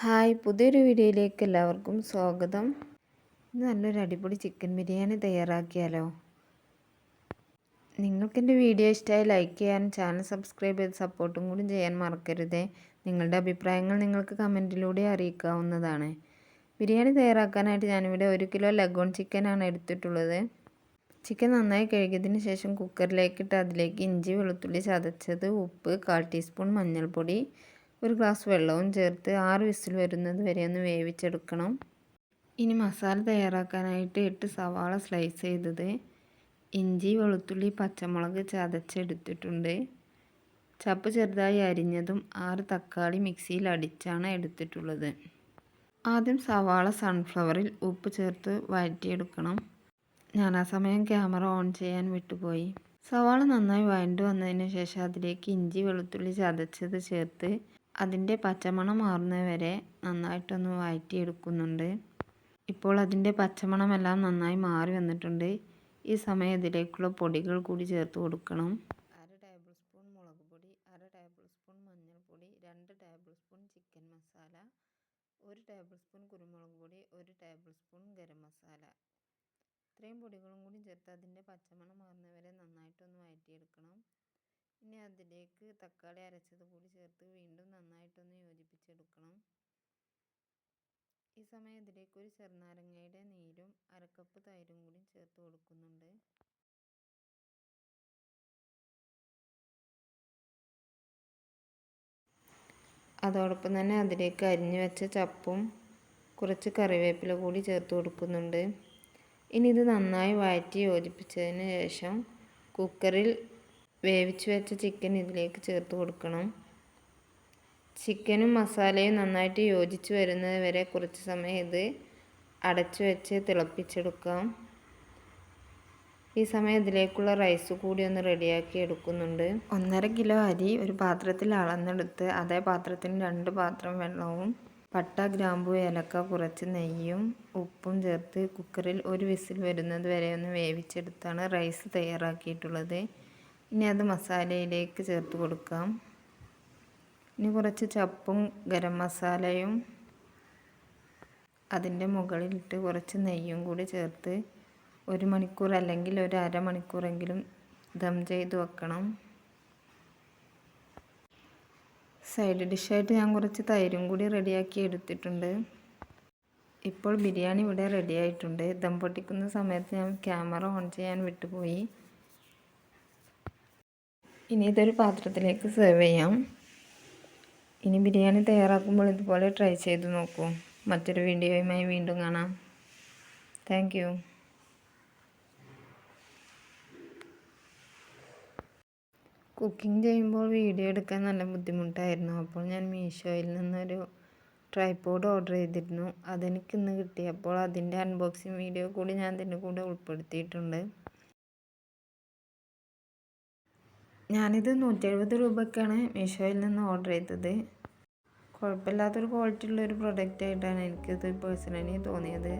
Hi പുതിയൊരു വീഡിയോയിലേക്ക് എല്ലാവർക്കും സ്വാഗതം. ഇന്ന് നല്ലൊരു അടിപൊളി ചിക്കൻ ബിരിയാണി തയ്യാറാക്കിയാലോ? നിങ്ങൾക്ക് എന്റെ വീഡിയോ ഇഷ്ടമായി ലൈക്ക് ചെയ്യാനും ചാനൽ സബ്സ്ക്രൈബ് ചെയ്ത് സപ്പോർട്ടും കൂടി ചെയ്യാൻ മറക്കരുതേ. നിങ്ങളുടെ അഭിപ്രായങ്ങൾ നിങ്ങൾക്ക് കമന്റിലൂടെ അറിയിക്കാവുന്നതാണ്. ബിരിയാണി തയ്യാറാക്കാനായിട്ട് ഞാനിവിടെ ഒരു കിലോ ലഗോൺ ചിക്കനാണ് എടുത്തിട്ടുള്ളത്. ചിക്കൻ നന്നായി കഴുകിയതിന് ശേഷം കുക്കറിലേക്കിട്ട് അതിലേക്ക് ഇഞ്ചി വെളുത്തുള്ളി ചതച്ചത് ഉപ്പ് കാൽ ടീസ്പൂൺ മഞ്ഞൾപ്പൊടി ഒരു ഗ്ലാസ് വെള്ളവും ചേർത്ത് ആറ് വിസിൽ വരുന്നത് വരെ ഒന്ന് വേവിച്ചെടുക്കണം. ഇനി മസാല തയ്യാറാക്കാനായിട്ട് എട്ട് സവാള സ്ലൈസ് ചെയ്തത് ഇഞ്ചി വെളുത്തുള്ളി പച്ചമുളക് ചതച്ചെടുത്തിട്ടുണ്ട്. ചപ്പ് ചെറുതായി അരിഞ്ഞതും ആറ് തക്കാളി മിക്സിയിൽ അടിച്ചാണ് എടുത്തിട്ടുള്ളത്. ആദ്യം സവാള സൺഫ്ലവറിൽ ഉപ്പ് ചേർത്ത് വഴറ്റിയെടുക്കണം. ഞാൻ ആ സമയം ക്യാമറ ഓൺ ചെയ്യാൻ വിട്ടുപോയി. സവാള നന്നായി വഴണ്ടു വന്നതിന് ശേഷം അതിലേക്ക് ഇഞ്ചി വെളുത്തുള്ളി ചതച്ചത് ചേർത്ത് അതിന്റെ പച്ചമണം മാറുന്നവരെ നന്നായിട്ടൊന്ന് വഴറ്റിയെടുക്കുന്നുണ്ട്. ഇപ്പോൾ അതിന്റെ പച്ചമണമെല്ലാം നന്നായി മാറി വന്നിട്ടുണ്ട്. ഈ സമയം ഇതിലേക്കുള്ള പൊടികൾ കൂടി ചേർത്ത് കൊടുക്കണം. അര ടേബിൾ സ്പൂൺ മുളക് പൊടി അര ടേബിൾ സ്പൂൺ മഞ്ഞൾപ്പൊടി രണ്ട് ടേബിൾ സ്പൂൺ ചിക്കൻ മസാല ഒരു ടേബിൾ സ്പൂൺ കുരുമുളക് പൊടി ഒരു ടേബിൾ സ്പൂൺ ഗരം മസാല. ഇത്രയും പൊടികളും കൂടി ചേർത്ത് അതിന്റെ പച്ചമണം മാറുന്നവരെ നന്നായിട്ട് ഇനി അതിലേക്ക് തക്കാളി അരച്ചത് കൂടി ചേർത്ത് വീണ്ടും നന്നായിട്ടൊന്ന് യോജിപ്പിച്ചെടുക്കണം. ഈ സമയം ഇതിലേക്ക് ഒരു ചെറുനാരങ്ങയുടെ നീരും അരക്കപ്പ് തൈരും കൂടി ചേർത്ത് കൊടുക്കുന്നുണ്ട്. അതോടൊപ്പം തന്നെ അതിലേക്ക് അരിഞ്ഞു വെച്ച ചപ്പും കുറച്ച് കറിവേപ്പില കൂടി ചേർത്ത് കൊടുക്കുന്നുണ്ട്. ഇനി ഇത് നന്നായി വഴറ്റി യോജിപ്പിച്ചതിന് ശേഷം കുക്കറിൽ വേവിച്ച് വെച്ച ചിക്കൻ ഇതിലേക്ക് ചേർത്ത് കൊടുക്കണം. ചിക്കനും മസാലയും നന്നായിട്ട് യോജിച്ച് വരുന്നത് വരെ കുറച്ച് സമയം ഇത് അടച്ചു വെച്ച് തിളപ്പിച്ചെടുക്കാം. ഈ സമയം ഇതിലേക്കുള്ള റൈസ് കൂടി ഒന്ന് റെഡിയാക്കി എടുക്കുന്നുണ്ട്. ഒന്നര കിലോ അരി ഒരു പാത്രത്തിൽ അളന്നെടുത്ത് അതേ പാത്രത്തിന് രണ്ട് പാത്രം വെള്ളവും പട്ട ഗ്രാമ്പു ഏലക്ക കുറച്ച് നെയ്യും ഉപ്പും ചേർത്ത് കുക്കറിൽ ഒരു വിസിൽ വരുന്നത് വരെ ഒന്ന് വേവിച്ചെടുത്താണ് റൈസ് തയ്യാറാക്കിയിട്ടുള്ളത്. ഇനി അത് മസാലയിലേക്ക് ചേർത്ത് കൊടുക്കാം. ഇനി കുറച്ച് ചപ്പും ഗരം മസാലയും അതിന്റെ മുകളിലിട്ട് കുറച്ച് നെയ്യും കൂടി ചേർത്ത് ഒരു മണിക്കൂർ അല്ലെങ്കിൽ ഒരു അരമണിക്കൂറെങ്കിലും ദം ചെയ്ത് വെക്കണം. സൈഡ് ഡിഷായിട്ട് ഞാൻ കുറച്ച് തൈരും കൂടി റെഡിയാക്കി എടുത്തിട്ടുണ്ട്. ഇപ്പോൾ ബിരിയാണി ഇവിടെ റെഡി ആയിട്ടുണ്ട് ദം പൊട്ടിക്കുന്ന സമയത്ത് ഞാൻ ക്യാമറ ഓൺ ചെയ്യാൻ വിട്ടുപോയി. ഇനി ഇതൊരു പാത്രത്തിലേക്ക് സെർവ് ചെയ്യാം. ഇനി ബിരിയാണി തയ്യാറാക്കുമ്പോൾ ഇതുപോലെ ട്രൈ ചെയ്ത് നോക്കൂ. മറ്റൊരു വീഡിയോയുമായി വീണ്ടും കാണാം. താങ്ക് കുക്കിംഗ് ചെയ്യുമ്പോൾ വീഡിയോ എടുക്കാൻ നല്ല ബുദ്ധിമുട്ടായിരുന്നു. അപ്പോൾ ഞാൻ മീഷോയിൽ നിന്നൊരു ട്രൈപോഡ് ഓർഡർ ചെയ്തിരുന്നു. അതെനിക്ക് ഇന്ന് കിട്ടിയപ്പോൾ അതിന്റെ അൺബോക്സിങ് വീഡിയോ കൂടി ഞാൻ അതിന്റെ കൂടെ ഉൾപ്പെടുത്തിയിട്ടുണ്ട്. ഞാനിത് നൂറ്റി എഴുപത് രൂപയ്ക്കാണ് മീഷോയിൽ നിന്ന് ഓർഡർ ചെയ്തത്. കുഴപ്പമില്ലാത്തൊരു ക്വാളിറ്റി ഉള്ളൊരു പ്രൊഡക്റ്റ് ആയിട്ടാണ് എനിക്കിത് പേഴ്സണലി തോന്നിയത്.